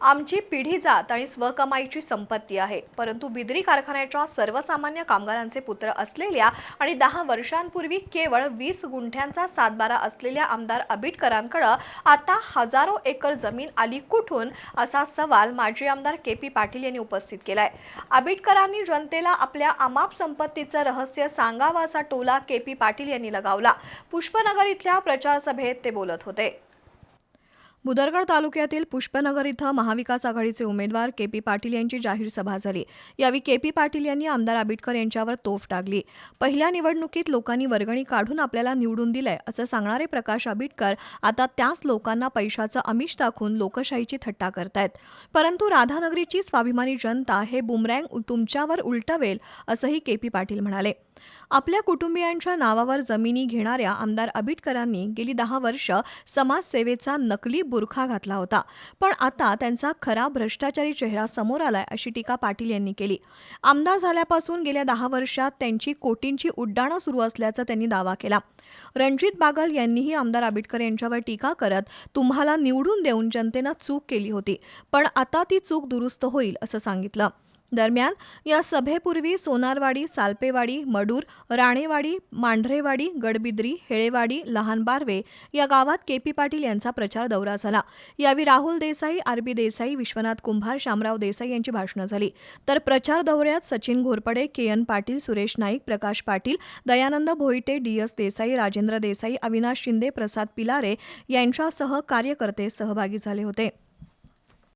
आमची पिढी जात आणि स्वकमाईची संपत्ती आहे. परंतु बिदरी कारखान्याच्या सर्वसामान्य कामगारांचे पुत्र असलेल्या आणि दहा वर्षांपूर्वी केवळ वीस गुंठ्यांचा सातबारा असलेल्या आमदार आबिटकरांकडं आता हजारो एकर जमीन आली कुठून? असा सवाल माजी आमदार के पी पाटील यांनी उपस्थित केलाय. आबिटकरांनी जनतेला आपल्या अमाप संपत्तीचं रहस्य सांगावा असा टोला के पी पाटील यांनी लगावला. पुष्पनगर इथल्या प्रचारसभेत ते बोलत होते. बुदरगड तालुक्यातील पुष्पनगर इथं महाविकास आघाडीचे उमेदवार के पी पाटील यांची जाहीर सभा झाली. यावेळी के पी पाटील यांनी आमदार आबिटकर यांच्यावर तोफ टाकली. पहिल्या निवडणुकीत लोकांनी वर्गणी काढून आपल्याला निवडून दिलंय असं सांगणारे प्रकाश आबिटकर आता त्याच लोकांना पैशाचं आमिष दाखवून लोकशाहीची थट्टा करतायत. परंतु राधानगरीची स्वाभिमानी जनता हे बुमरँग तुमच्यावर उलटवेल असंही के पी पाटील म्हणाले. आपल्या कुटुंबियांच्या नावावर जमिनी घेणाऱ्या आमदार आबिटकरांनी गेली दहा वर्ष समाजसेवेचा नकली बुरखा घातला होता. पण आता त्यांचा खरा भ्रष्टाचारी चेहरा समोर आलाय अशी टीका पाटील यांनी केली. आमदार झाल्यापासून गेल्या दहा वर्षात त्यांची कोटींची उड्डाणं सुरू असल्याचा त्यांनी दावा केला. रणजित बागल यांनीही आमदार आबिटकर यांच्यावर टीका करत तुम्हाला निवडून देऊन जनतेनं चूक केली होती. पण आता ती चूक दुरुस्त होईल असं सांगितलं. दरम्यान या सभेपूर्वी सोनारवाडी सालपेवाडी मडूर राणेवाडी मांढरेवाडी गडबिद्री हेळेवाडी लहान बारवे या गावात के पी पाटील यांचा प्रचार दौरा झाला. यावेळी राहुल देसाई आर बी देसाई विश्वनाथ कुंभार शामराव देसाई यांची भाषणं झाली. तर प्रचार दौऱ्यात Sachin Ghorpade K N Patil Suresh Naik Prakash Patil Dayanand Bhoite D S Desai Rajendra Desai Avinash Shinde Prasad Pilare यांच्यासह कार्यकर्ते सहभागी झाले होते.